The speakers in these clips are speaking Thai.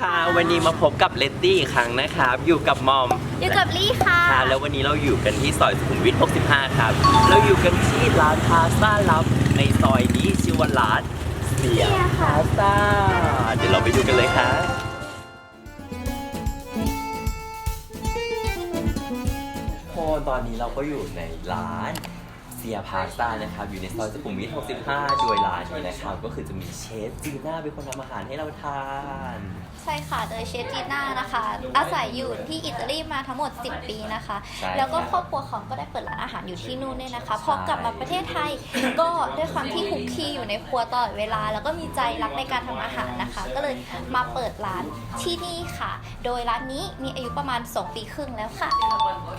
ค่ะ วันนี้มาพบกับเลตตี้อีกครั้งนะครับ อยู่กับมอมอยู่กับลี่ค่ะ ค่ะแล้ววันนี้เราอยู่กันที่ซอยสุขุมวิท 65 ครับ เราอยู่กันที่ร้านพาสต้าลับในซอยนี้ชื่อว่าร้านเสียพาสต้าเดี๋ยวเราไปดูกันเลยค่ะโอ้ตอนนี้เราก็อยู่ในร้านเสียพาสต้านะครับอยู่ในซอยสุขุมวิท 65 โดยร้านนี้นะครับ ก็คือจะมีเชฟจีน่าเป็นคนทำอาหารให้เราทานใช่ค่ะโดยเชฟจีน่านะคะ อาศัยอยู่ที่อิตาลีมาทั้งหมด 10 ปีนะคะ ใช่แล้วก็ครับครอบครัวเขาก็ได้เปิดร้านอาหารอยู่ที่นู่นเนี่ยนะคะ พอกลับมาประเทศไทย ก็ด้วยความที่คุกคีอยู่ในครัวตลอดเวลา แล้วก็มีใจรักในการทำอาหารนะคะ ก็เลยมาเปิดร้านที่นี่ค่ะ โดยร้านนี้มีอายุประมาณ 2 ปีครึ่งแล้วค่ะ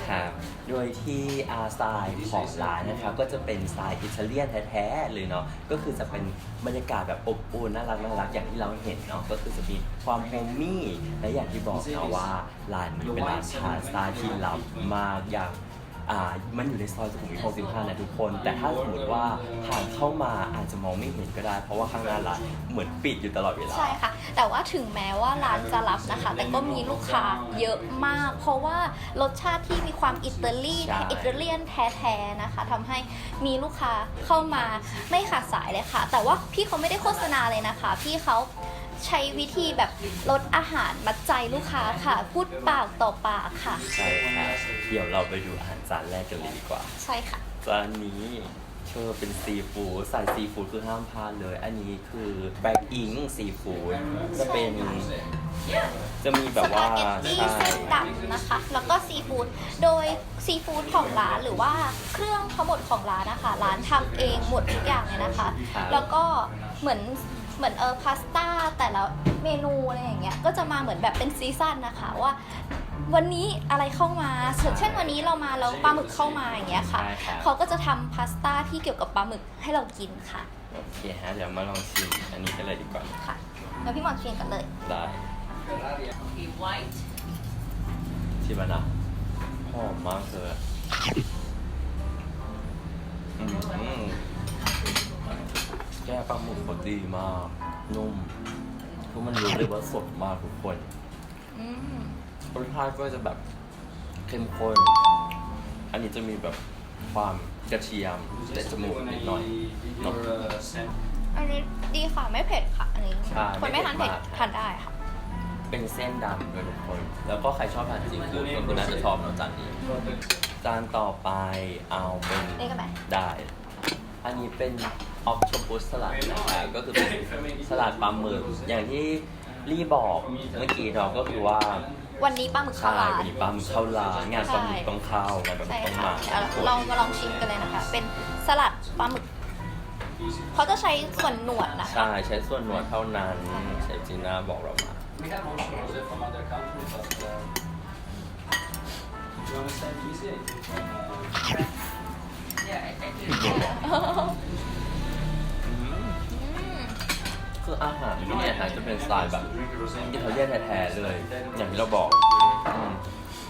ครับโดยที่อาสไตล์ของร้านนะครับก็จะเป็นสไตล์อิตาเลียนแท้ๆเลยเนาะก็คือจะเป็นบรรยากาศแบบอบอุ่นน่ารักน่ารักอย่างที่เราเห็นเนาะก็คือจะมีความโฮมมี่และอย่างที่บอกนะว่าร้านนี้เป็นร้านพาสต้าที่ลับมากอย่างอ่ามันอยู่ในซอยสุขุมวิท65นะทุกคน แต่ถ้าสมมติว่าผ่านเข้ามาอาจจะมองไม่เห็นก็ได้ เพราะว่าข้างหน้าร้านเหมือนปิดอยู่ตลอดเวลา ใช่ค่ะ แต่ว่าถึงแม้ว่าร้านจะรับนะคะ แต่ก็มีลูกค้าเยอะมาก เพราะว่ารสชาติที่มีความอิตาลีใช่ อิตาเลียนแท้ๆนะคะทำให้มีลูกค้าเข้ามาไม่ขาดสายเลยค่ะ แต่ว่าพี่เขาไม่ได้โฆษณาเลยนะคะ พี่เขา ใช้วิธีแบบลดอาหารมัดใจลูกค้าค่ะ พูดปากต่อปากค่ะ ใช่ครับเดี๋ยวเราไปดูอาหารจานแรกกันเลยดีกว่า ใช่ค่ะ จานนี้เชื่อเป็นซีฟู้ดสายซีฟู้ดคือห้ามพลาดเลย อันนี้คือแบ็กอิงซีฟู้ดจะเป็นจะมีแบบว่าสปาเกตตี้ใช่เส้นดำนะคะ แล้วก็ซีฟู้ด โดยซีฟู้ดของร้านหรือว่าเครื่องทั้งหมดของร้านนะคะ ร้านทำเองหมดทุกอย่างเลยนะคะครับแล้วก็เหมือน เหมือนเออพาสต้าแต่ละเมนูอะไรอย่างเงี้ยก็จะมาเหมือนแบบเป็นซีซั่นนะคะว่าวันนี้อะไรเข้ามาเช่นวันนี้เรามาแล้วปลาหมึกเข้ามาอย่างเงี้ยค่ะ ใช่ครับ เขาก็จะทำพาสต้าที่เกี่ยวกับปลาหมึกให้เรากินค่ะโอเคฮะ เดี๋ยวมาลองชิมอันนี้กันเลยดีกว่า ค่ะแล้วพี่หมอนชิมกันเลย ได้ชิมแล้วนะหอมมากเลยอืม แก้ปลาหมึกเขาดีมาก นุ่มทุกมันรู้เลยว่าสดมากทุกคนอืมรสชาติก็จะแบบเข้มข้น อันนี้จะมีแบบความกระเทียมแต่จมูกนิดหน่อยเนอะอันนี้ดีค่ะไม่เผ็ดค่ะ อันนี้ใช่คนไม่ทานเผ็ดไม่เผ็ดมาก ทานได้ค่ะ เป็นเส้นดำด้วยทุกคน แล้วก็ใครชอบทานซีฟู้ดก็คือน่าจะชอบเนอะจานนี้ จานต่อไปเอาเป็นนี่กันไหม ได้ อันนี้เป็นออ t โ p ปุสสลัดนะครับก็คือเป็นสลัดปลาหมึกอย่างที่ลี่บอกเมื่อกี้เราก็คือว่าวันนี้ปลาหมึกเข้าใช่ร้านวันนี้ปลาหมึกเข้าร้านงานปลาหมึกต้องเข้างานปลาหมึใช่กต้องค่ะมาเดี๋ยวเรามาลองชิมกันเลยนะคะ เป็นสลัดปลาหมึก เขาจะใช้ส่วนหนวดนะคะ ใช่ใช้ส่วนหนวดเท่านั้นเชฟจีน่าบอกเรามา We have also from other countries, but uh, do you understand easy? Uh, อืม คืออาหารที่เนี่ยฮะจะเป็นสไตล์แบบอิตาเลียนแท้ๆเลย อย่างที่เราบอกอืม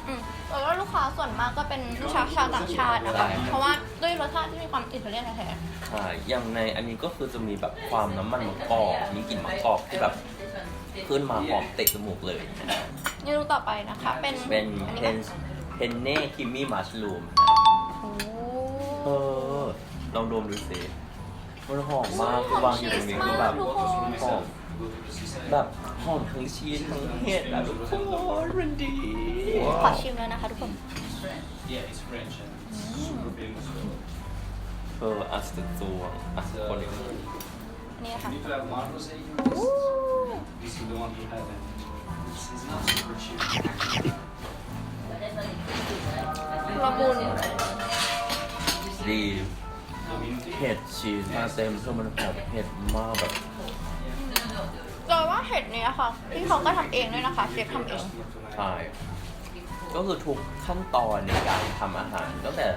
อืมแล้วก็ลูกค้าส่วนมากก็เป็นลูกค้าชาวต่างชาตินะคะ ใช่ เพราะว่าด้วยรสชาติที่มีความอิตาเลียนแท้ใช่อย่างในอันนี้ก็คือจะมีแบบความน้ำมันมะกอกมีกลิ่นมะกอกที่แบบขึ้นมาหอมเตะจมูกเลยนะๆเมนูต่อไปนะคะ เป็นเป็นอันเพนี้นไหมเพนเน่คิมมี่มัชลูมโอ้เอ อ ลองดมดูสิมันหอมมากคือวางอยู่ตรงนี้ก็แบบหอมแบบหอมทั้งชีสทั้งเห็ดแบบโอ้โหมันดี ขอชิมแล้วนะคะทุกคน yeah, it's French and super famous. เอออัศจวงอะ So, คน you อันนี้นะคะ need to have marbles in your อู้ list. This is the one we have. And this is not super cheap. ละมุน ดีเห็ดชีสมาเต็มคือมันหอมเห็ดมากแบบจอยว่าเห็ดเนี้ยค่ะที่เขาก็ทำเองด้วยนะคะเชฟทำเอง ใช่ก็คือทุกขั้นตอนในการทำอาหารตั้งแต่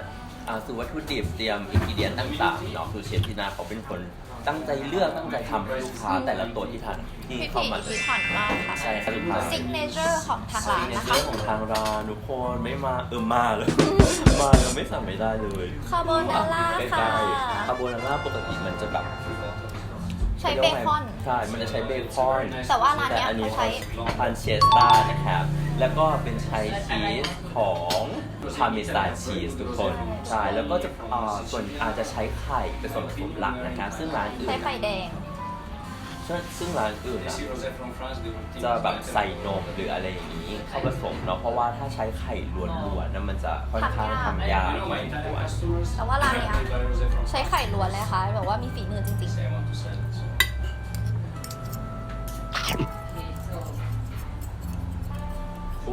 อ่าซื้อวัตถุดิบเตรียมอินกิเดียนต่างๆเนาะคือเชฟที่นาเขาเป็นคน ตั้งใจเลือกตั้งใจทำให้ลูกค้าแต่ละตัวที่ทานที่พิเข้าถีมาพิถันมากค่ะใช่ครับลูกค้าซิกเนเจอร์ของทางร้านในนะคะเรื่องของทางร้านทุกคนไม่มาเออมาเลย มาแล้วไม่สั่งไม่ได้เลย คาโบนาร่าใกค่ะล้ๆคาโบนาร่าปกติมันจะแบบ ใช้เบคอน ใช่ มันจะใช้เบคอนแต่ว่าร้านเนี้ยอันนี้เขาใช้ทานเชสตานะครับ แล้วก็เป็นใช้ชีสของพาเมซานชีสทุกคน ใช่ แล้วก็จะอ่าส่วนอาจจะใช้ไข่เป็นส่วนผสมหลักนะครับ ซึ่งร้านอื่นใช้ไข่แดง ซึ่งซึ่งร้านอื่น You อะ see Rosé from France, they will think จะ it's แบบ like ใส่นมหรืออะไรอย่างนี้เข้าผสมเนาะเพราะว่าถ้าใช้ไข่ล้วนๆนะมันจะค่อนข้างทำยาก I know พอ my สม Italian ควร customers, แต่ว่าร้านเนี้ย they buy Rosé from ใช้ France. ไข่ล้วนเลยค่ะแบบว่ามีฝีมือจริง Say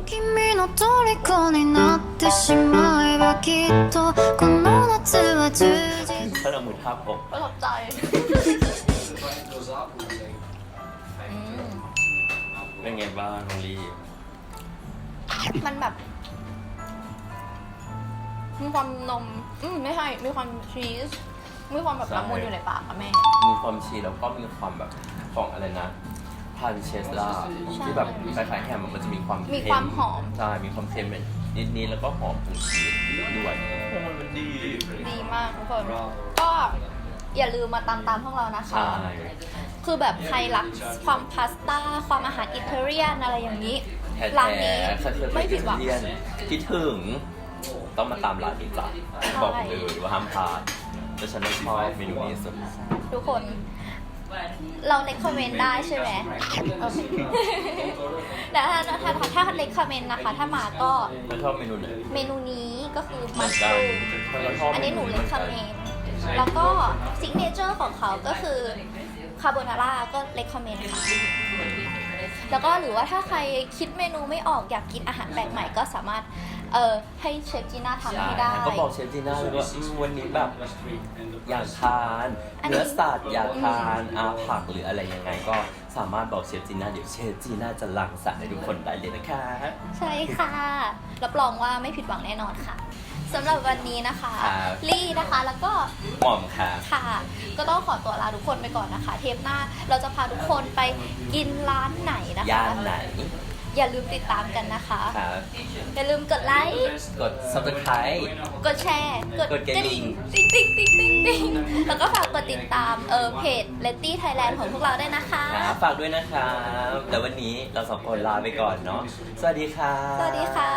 君の虜になってしまえばきっとこの夏は充実 ถ้าเรามือทับผม ๆ ประทับใจ Trying those apples, like, อืม เป็นไงบ้างน้องลี มันแบบ มีความนม อืมไม่ใช่ มีความชีส มีความแบบละมุนอยู่ในปากอะแม่ มีความชีสแล้วก็มีความแบบของอะไรนะ พานเชสลาใช่ที่แบบคล้ายๆแฮมอะมันจะมีความมีเค็ความหอม ใช่ มีความเค็มนิดๆแล้วก็หอมของชีสด้วยโอ้มันมันดี ดีมากทุกคน bravo. ก็อย่าลืมมาตามตามๆพวกเรานะคะใช่คือแบบใครรักความพาสต้า ความอาหารอิตาเลียนอะไรอย่างนี้แท้ร้านนี้ๆคัตเตอร์ไม่อิผิดหวังเลียนคิดถึงต้องมาตามร้านนี้จ้ะบอกเลยว่าห้ามพลาดแต่ฉันไม่ชอบเมนูนี้สุด ทุกคน เราเล c คอมเมนต์ได้ใช่ไหมโอเคแต่ถ้าถ้าถ้าถ้าเล c คอมเมนต์นะคะ ถ้ามาก็ฉันชอบเมนูไหนเมนูนี้ก็คือเหมืมัอนสกัรูนมฉันก็ชอบอันนี้หนูมเล c คอมเมนต์แล้วก็ซิกเนเจอร์ของเขาก็คือคาโบนาร่าก็เล c คอมเมนต์ค่ะแล้วก็หรือว่าถ้าใครคิดเมนูไม่ออกอยากกินอาหารแปลกใหม่ก็สามารถ เอ่อให้เชฟจีน่าทำใช่ให้ได้ ก็บอกเชฟจีน่าเลยว่าอืมวันนี้แบบ Plus three. And the อยาก price. ทานอันนี้ เนื้อสัตว์อยากทานอาผักหรืออะไรยังไง ก็สามารถบอกเชฟจีน่าเดี๋ยวเชฟจีน่าจะรังสรรค์ให้ทุกคนได้เลยนะคะ ใช่ค่ะ รับรองว่าไม่ผิดหวังแน่นอนค่ะสำหรับวันนี้นะคะ ครับ ลี่นะคะแล้วก็ หม่อมค่ะ ค่ะ ก็ต้องขอตัวลาทุกคนไปก่อนนะคะ เทปหน้าเราจะพาทุกคนไปกินร้านไหนนะคะ ย่านไหน อย่าลืมติดตามกันนะคะ ครับอย่าลืมกดไลค์ กด subscribe กดแชร์ กดกดกระดิ่ง ติ๊งติ๊งติ๊งติ๊งติ๊งแล้วก็ฝากกดติดตามเออเพจ l e t t y Thailand ของพวกเราด้วยนะคะ ครับฝากด้วยนะครับแล้ววันนี้เราสองคนลาไปก่อนเนาะสวัสดีครับ สวัสดีค่ะ